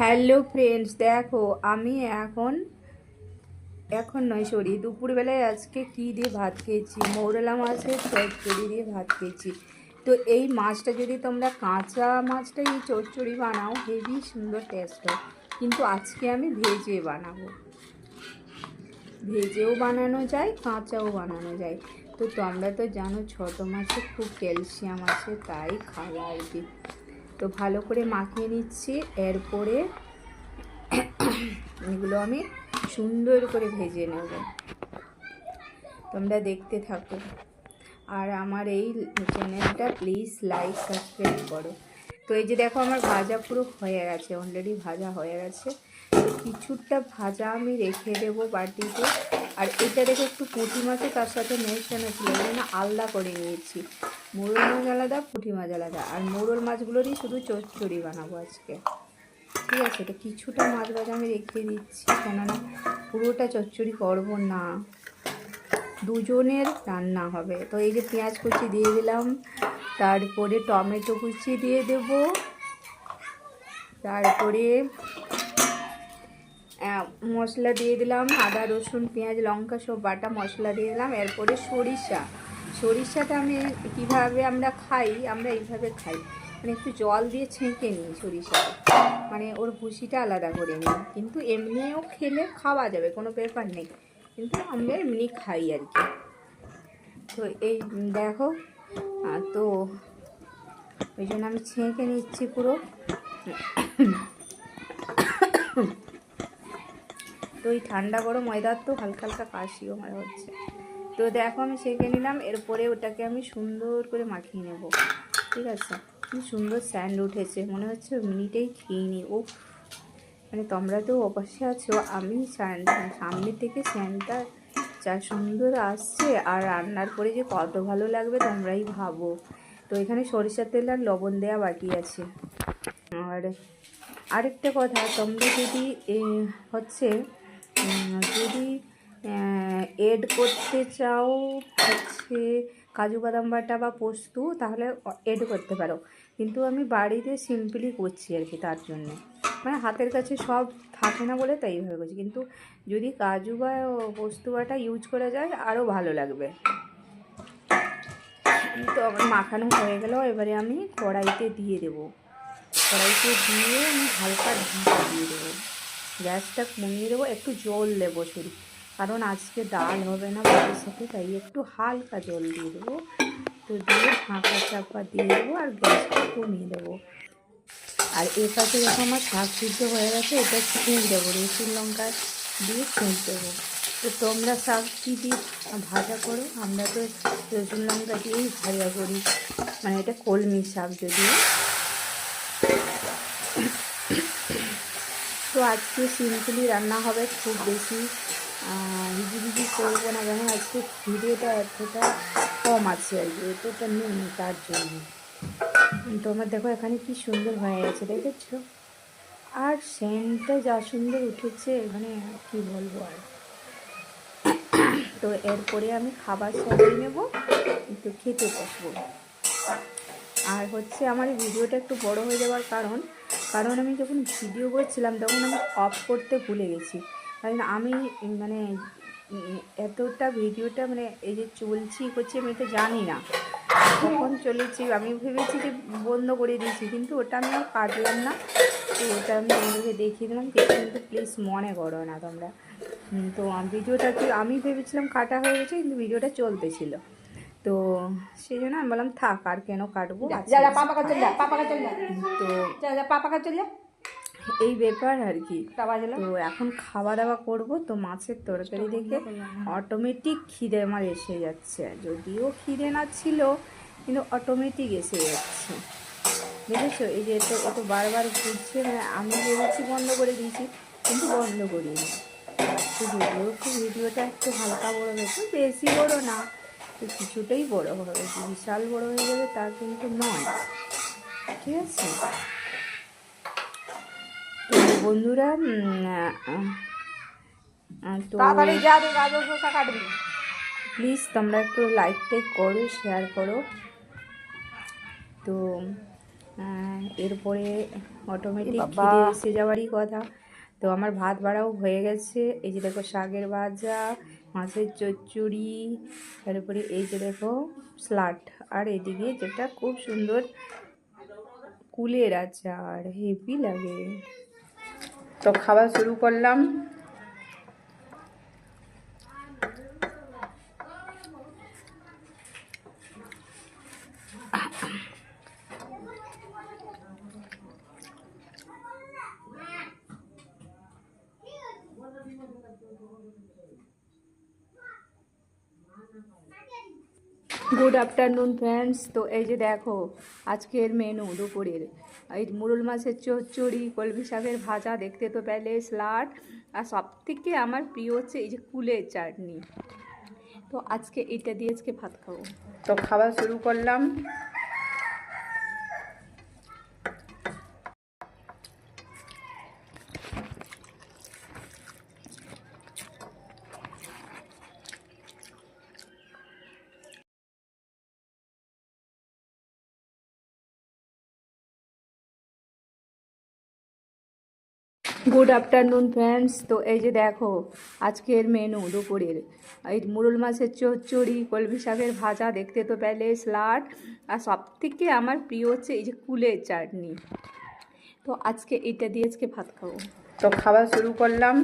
Hello friends, দেখো আমি এখন এখন নয় সরি দুপুরবেলায় আজকে কী দিয়ে ভাত খেয়েছি? মৌরলা মাছের চচ্চড়ি দিয়ে ভাত খেয়েছি। তো এই মাছটা যদি তোমরা কাঁচা মাছটা এই চচ্চড়ি বানাও, হেভি সুন্দর টেস্ট হয়। কিন্তু আজকে আমি ভেজে বানাবো। ভেজেও বানানো যায়, কাঁচাও বানানো যায়। তো তোমরা তো জানো, ছোটো মাছে খুব ক্যালসিয়াম আছে, তাই খাওয়া আর কি। তো ভালো করে মাখিয়ে নিচ্ছি। এরপরে এগুলো আমি সুন্দর করে ভেজে নেব। তোমরা দেখতে থাকো। আর আমার এই চ্যানেলটা প্লিজ লাইক, সাবস্ক্রাইব করো। তো এই যে দেখো আমার ভাজা পুরো হয়ে গেছে অলরেডি ভাজা হয়ে গেছে। কিছুটা ভাজা আমি রেখে দেবো বাটিতে। আর এটা দেখো একটু পুঁটি মাছও তার সাথে মেশানো ছিল আলাদা করে নিয়েছি। মোরল মাছ আলাদা, পুঁটি মাছ আলাদা। আর মোরল মাছগুলোরই শুধু চচ্চড়ি বানাবো আজকে। ঠিক আছে, তো কিছুটা মাছ ভাজা আমি রেখে দিচ্ছি, কেননা পুরোটা চচ্চড়ি করব না। দুজনের রান্না হবে। তো এই যে পেঁয়াজ কুচি দিয়ে দিলাম, তারপরে টমেটো কুচি দিয়ে দেব, তারপরে মশলা দিয়ে দিলাম, আদা, রসুন, পেঁয়াজ, লঙ্কা, সব বাটা মশলা দিয়ে দিলাম, এরপরে সরিষা। সরিষাটা আমি কীভাবে আমরা খাই, আমরা এইভাবে খাই। মানে একটু জল দিয়ে ছেঁকে নিই সরিষাটা। মানে ওর ভুসিটা আলাদা করে নিই। কিন্তু এমনিও খেলে খাওয়া যাবে, কোনো ব্যাপার নেই। কিন্তু আমরা এমনি খাই আর কি। তো এই দেখো তো ওই জন্য আমি ছেঁকে নিচ্ছি পুরো। তো এই ঠান্ডা গরম ওয়েদার তো হালকা হালকা কাশিও আমার হচ্ছে। তো দেখো আমি সেঁকে নিলাম, এরপরে ওটাকে আমি সুন্দর করে মাখিয়ে নেব। ঠিক আছে? কি সুন্দর স্যান্ড উঠেছে, মনে হচ্ছে মিনিটেই খেয়ে নি। ও মানে তোমরা তো অবশ্যই আছো, আমি সামনে থেকে স্যান্ডটা যা সুন্দর আসছে, আর রান্নার পরে যে কত ভালো লাগবে তোমরাই ভাবো। তো এখানে সরিষার তেল আর লবণ দেওয়া বাকি আছে। আর আরেকটা কথা, তোমরা যদি হচ্ছে যদি এড করতে চাও হচ্ছে কাজু বাদাম বাটা বা পোস্ত, তাহলে এড করতে পারো। কিন্তু আমি বাড়িতে সিম্পলি করছি আর কি তার জন্য। মানে হাতের কাছে সব থাকে না বলে তাই এইভাবে করছি। কিন্তু যদি কাজু বা পোস্ত বাটা ইউজ করা যায় আরও ভালো লাগবে। তো আমার মাখানো হয়ে গেল, এবারে আমি কড়াইতে দিয়ে দেবো। কড়াইতে দিয়ে আমি হালকা ঢাকা দিয়ে দেবো। গ্যাসটা কমিয়ে দেবো, একটু জল দেবো শুধু কারণ আজকে ডাল হবে না ভাতের সাথে, তাই একটু হালকা জল দিয়ে দেবো। তো দিয়ে ঢাকা চাপা দিয়ে দেবো আর গ্যাসটা কমিয়ে দেবো। আর এ পাশে দেখো আমার শাক সিদ্ধ হয়ে গেছে, এটা ছেঁচ দেবো, রসুন লঙ্কা দিয়ে ছেঁচ দেবো। তো তোমরা শাক কী দিয়ে ভাজা করো? আমরা তো রসুন লঙ্কা দিয়েই ভাজা করি মানে এটা কলমি শাক যদিও। তো আজকে সিম্পলি রান্না হবে খুব বেশি হিজিবিজি করব না কেন আজকে ভিডিওটা এতটা কম আছে আর কি, এতটা নেই তার জন্য। তোমার দেখো এখানে কি সুন্দর হয়ে গেছে দেখেছ? আর সেন্টটা যা সুন্দর উঠেছে মানে কি বলব আর। তো এরপরে আমি খাবার সাজিয়ে নেব, একটু খেতে বসবো। আর হচ্ছে আমার ভিডিওটা একটু বড় হয়ে যাওয়ার কারণ কারণ আমি যখন ভিডিও করছিলাম, তখন আমি অফ করতে ভুলে গেছি। কারণ আমি মানে এতটা ভিডিওটা মানে এই যে চলছি করছি আমি এটা জানি না। কখন চলেছি আমি ভেবেছি যে বন্ধ করে দিয়েছি কিন্তু ওটা আমি আর কাটলাম না। তো ওটা আমি বন্ধুকে দেখিয়ে দিলাম দেখে কিন্তু প্লিজ মনে করো না তোমরা। তো ভিডিওটা কি আমি ভেবেছিলাম কাটা হয়ে গেছে কিন্তু ভিডিওটা চলতেছিল। তো সেই জন্য আমি বললাম থাক আর কেন কাটবো? তো এই ব্যাপার আর কি। তো এখন খাওয়া দাওয়া করব তো মাছের তরকারি দেখে অটোমেটিক খিদে আমার এসে যাচ্ছে। যদিও খিদে না ছিল কিন্তু অটোমেটিক এসে যাচ্ছে। বুঝেছ? এই যে তো অত বারবার ঘুরছে মানে আমি ভেবেছি বন্ধ করে দিয়েছি কিন্তু বন্ধ করিনি। তো ভিডিও ভিডিওটা একটু হালকা বড় হয়েছে বেশি বড় না তো কিছুটাই বড় হবে বিশাল বড় হয়ে গেলে তা কিন্তু নয়। ঠিক আছে? বন্ধুরা তো প্লিজ তোমরা একটু লাইক টাইক করো শেয়ার করো। তো এরপরে অটোমেটিক এসে যাওয়ারই কথা। তো আমার ভাত বাড়াও হয়ে গেছে। এই যে দেখো শাকের ভাজা মাছের চচ্চড়ি তারপরে এই যে দেখো স্লাট। আর এদিকে যেটা খুব সুন্দর কুলের আচার। হেভি লাগে। তো খাওয়া শুরু করলাম। গুড আফটারনুন ফ্রেন্ডস তো এই যে দেখো, আজকের মেনু দুপুরের। এই মুরুল মাছের চচ্চড়ি, কলমি শাকের ভাজা, দেখতে তো পেলে স্লাট আর সব থেকে আমার প্রিয় হচ্ছে এই যে কুলের চাটনি। তো আজকে এটা দিয়ে আজকে ভাত খাব। তো খাওয়া শুরু করলাম। গুড আফটারনুন ফ্রেন্ডস তো এই যে দেখো, আজকের মেনু দুপুরের। এই মুরুল মাছের চচ্চড়ি, কলমি শাকের ভাজা, দেখতে তো পেলে স্লাট। আর সবথেকে আমার প্রিয় হচ্ছে এই যে কুলের চাটনি। তো আজকে এটা দিয়ে আজকে ভাত খাব। তো খাওয়া শুরু করলাম।